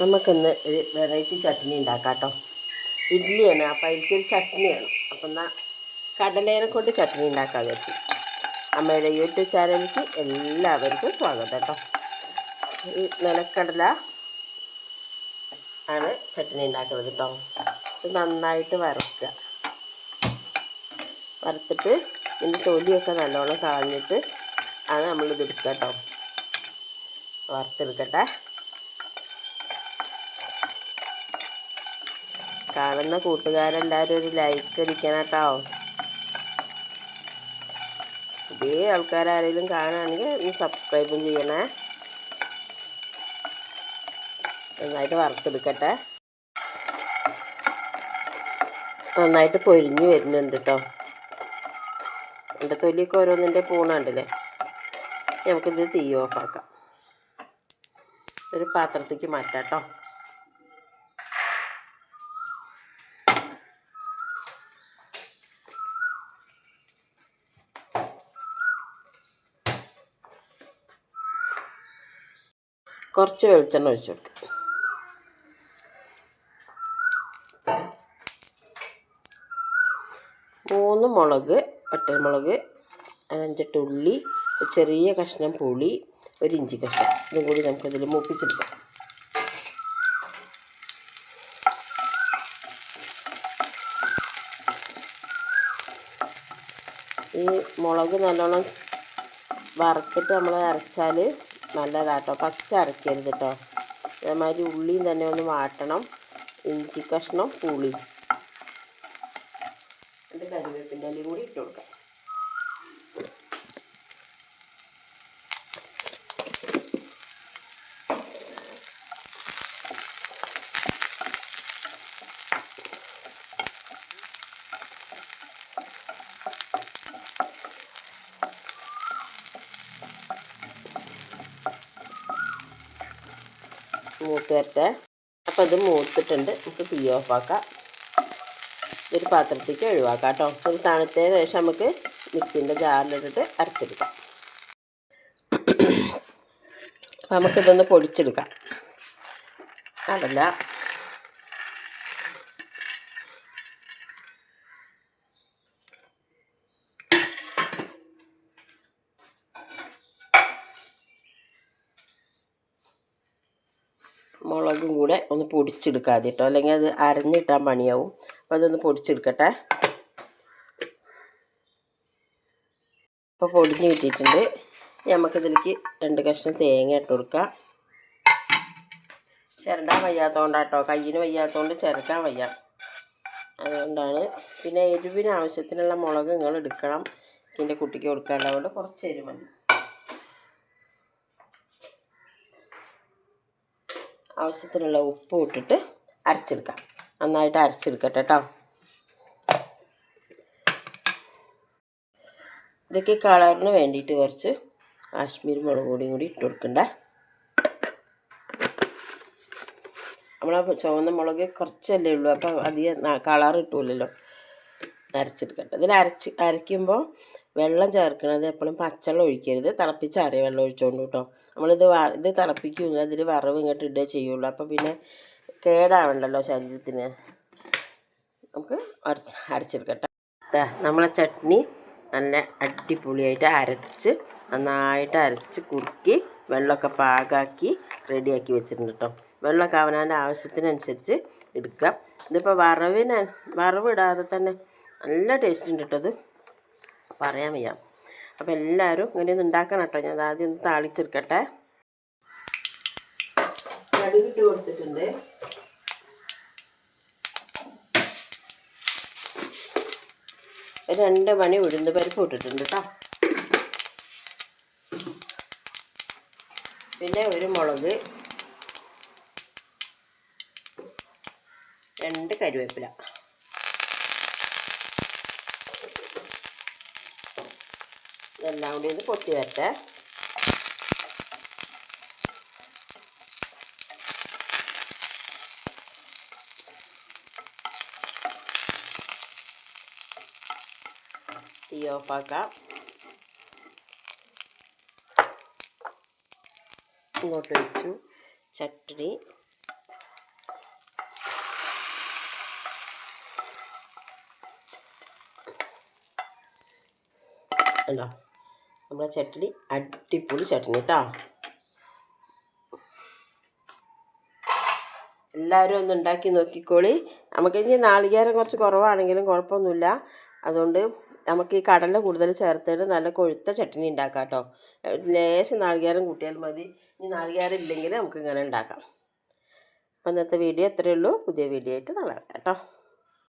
നമുക്കിന്ന് ഒരു വെറൈറ്റി ചട്നി ഉണ്ടാക്കാം കേട്ടോ ഇഡ്ഡലിയാണ് അപ്പോൾ അതിലേക്കൊരു ചട്നി വേണം. അപ്പം എന്നാൽ കടലേനെ കൊണ്ട് ചട്നി ഉണ്ടാക്കാൻ വെച്ചു അമ്മയുടെ യൂട്യൂബ് ചാനലിലേക്ക് എല്ലാവർക്കും സ്വാഗതം കേട്ടോ. ഈ നിലക്കടല ആണ് ചട്നി ഉണ്ടാക്കുന്നത് കേട്ടോ. ഇത് നന്നായിട്ട് വറുക്കുക. വറുത്തിട്ട് ഇതിന്റെ തൊലിയൊക്കെ നല്ലോണം കളഞ്ഞിട്ട് ആണ് നമ്മളിത് എടുക്കുക കേട്ടോ. വറുത്തെടുക്കട്ടെ. കാണുന്ന കൂട്ടുകാരെല്ലാവരും ഒരു ലൈക്ക് അടിക്കണം കേട്ടോ ഇതേ ആൾക്കാരാരെങ്കിലും കാണുകയാണെങ്കിൽ ഒന്ന് സബ്സ്ക്രൈബും ചെയ്യണേ. നന്നായിട്ട് വറുത്തെടുക്കട്ടെ. നന്നായിട്ട് പൊരിഞ്ഞു വരുന്നുണ്ട് കേട്ടോ എന്റെ തൊലിയൊക്കെ ഓരോന്നിന്റെ പൂണുണ്ടല്ലേ നമുക്കിത് തീ ഓഫാക്കാം ഒരു പാത്രത്തേക്ക് മാറ്റാം കേട്ടോ കുറച്ച് വെളിച്ചെണ്ണ ഒഴിച്ചു കൊടുക്കുക മൂന്ന് മുളക് വറ്റൽമുളക് അഞ്ചെട്ട് ഉള്ളി ചെറിയ കഷ്ണം പുളി ഒരു ഇഞ്ചി കഷ്ണം. ഇതും കൂടി നമുക്കതിൽ മൂപ്പിച്ചെടുക്കാം. ഈ മുളക് നല്ലോണം വറുത്തിട്ട് നമ്മൾ അരച്ചാൽ നല്ലതാട്ടോ. പച്ച അരക്കരുത് കേട്ടോ അതേമാതിരി ഉള്ളിയും തന്നെ ഒന്ന് വാട്ടണം. ഇഞ്ചി കഷ്ണം പുളി. രണ്ട് കരിവേപ്പിന്റെ ഇലയും കൂടി ഇട്ട് കൊടുക്കാം. മൂത്ത് വരട്ടെ. അപ്പോൾ ഇത് മൂത്തിട്ടുണ്ട്. നമുക്ക് തീ ഓഫാക്കാം ഒരു പാത്രത്തേക്ക് ഒഴിവാക്കാം കേട്ടോ. ഒരു തണുത്തതിന് ശേഷം നമുക്ക് മിക്സിന്റെ ജാറിലിട്ടിട്ട് അരച്ചെടുക്കാം. അപ്പം നമുക്കിതൊന്ന് പൊടിച്ചെടുക്കാം. അതല്ല. മുളകും കൂടെ ഒന്ന് പൊടിച്ചെടുക്കാതെ കേട്ടോ. അല്ലെങ്കിൽ അത് അരഞ്ഞിട്ടാൻ പണിയാവും. അപ്പോൾ അതൊന്ന് പൊടിച്ചെടുക്കട്ടെ. അപ്പോൾ പൊടിഞ്ഞ് കിട്ടിയിട്ടുണ്ട്. നമുക്കിതിലേക്ക് രണ്ട് കഷ്ണം തേങ്ങ ഇട്ട് കൊടുക്കാം. ചിരണ്ടാൻ വയ്യാത്തതുകൊണ്ടാട്ടോ കയ്യിന് വയ്യാത്തതുകൊണ്ട് ചിരക്കാൻ വയ്യ. അതുകൊണ്ടാണ്. പിന്നെ എരിവിന് ആവശ്യത്തിനുള്ള മുളക് നിങ്ങൾ എടുക്കണം. എന്റെ കുട്ടിക്ക് കൊടുക്കാനുള്ളതുകൊണ്ട് കുറച്ച് എരിവ് മതി ആവശ്യത്തിനുള്ള ഉപ്പ് ഇട്ടിട്ട് അരച്ചെടുക്കാം. നന്നായിട്ട് അരച്ചെടുക്കട്ടെ കേട്ടോ. ഇതൊക്കെ കളറിന് വേണ്ടിയിട്ട് കുറച്ച് കാശ്മീരി മുളക് പൊടിയും കൂടി ഇട്ട് കൊടുക്കണ്ടേ. നമ്മളെ ചുവന്ന മുളക് കുറച്ചല്ലേ ഉള്ളൂ അപ്പോൾ അധികം കളർ കിട്ടൂലല്ലോ. അരച്ചെടുക്കട്ടെ. ഇതിൽ അരച്ച് അരയ്ക്കുമ്പോൾ വെള്ളം ചേർക്കണത് എപ്പോഴും പച്ചവെള്ളം ഒഴിക്കരുത്. തിളപ്പിച്ചാറിയ വെള്ളം ഒഴിച്ചോണ്ട് കേട്ടോ നമ്മളിത് ഇത് തിളപ്പിക്കും അതിൽ വറവ് ഇങ്ങോട്ട് ഇടുക ചെയ്യുള്ളൂ. അപ്പോൾ പിന്നെ കേടാവണ്ടല്ലോ ശരീരത്തിന്. നമുക്ക് അരച്ച് അരച്ചെടുക്കട്ടെ. നമ്മളെ ചട്നി നല്ല അടിപൊളിയായിട്ട് അരച്ച് നന്നായിട്ട് അരച്ച് കുറുക്കി വെള്ളമൊക്കെ പാകാക്കി റെഡിയാക്കി വെച്ചിട്ടുണ്ട് കേട്ടോ വെള്ളമൊക്കെ അവനവന്റെ ആവശ്യത്തിനനുസരിച്ച് എടുക്കാം. ഇതിപ്പോൾ വറവിന് വറവിടാതെ തന്നെ നല്ല ടേസ്റ്റ് ഉണ്ട് കേട്ടോ പറയാൻ വയ്യ. അപ്പോൾ എല്ലാവരും ഇങ്ങനെ ഒന്ന് ഉണ്ടാക്കണം കേട്ടോ. ഞാൻ ആദ്യം ഒന്ന് താളിച്ചെടുക്കട്ടെ. കടുകിട്ട് കൊടുത്തിട്ടുണ്ട്. രണ്ട് മണി ഉഴുന്ന് പരിപ്പ് ഇട്ടിട്ടുണ്ട് കേട്ടോ. പിന്നെ ഒരു മുളക് രണ്ട് കരുവേപ്പില. ഇതെല്ലാം കൂടി ഒന്ന് പൊട്ടി വരട്ടെ. തീ ഓഫാക്കാം. ഇങ്ങോട്ട് വെച്ചു ചട്ടിനി അല്ല നമ്മുടെ ചട്ടണി അടിപൊളി ചട്ടണി കേട്ടോ. എല്ലാവരും ഒന്ന് ഉണ്ടാക്കി നോക്കിക്കോളി. നമുക്ക് ഇനി നാളികേരം കുറച്ച് കുറവാണെങ്കിലും കുഴപ്പമൊന്നുമില്ല. അതുകൊണ്ട് നമുക്ക് ഈ കടല കൂടുതൽ ചേർത്തിട്ട് നല്ല കൊഴുത്ത ചട്ടണി ഉണ്ടാക്കാം കേട്ടോ. ലേശം നാളികേരം കൂട്ടിയാൽ മതി. ഇനി നാളികേരം ഇല്ലെങ്കിൽ നമുക്ക് ഇങ്ങനെ ഉണ്ടാക്കാം. അപ്പം ഇന്നത്തെ വീഡിയോ എത്രയേ ഉള്ളൂ. പുതിയ വീഡിയോ ആയിട്ട് നാളെ കേട്ടോ.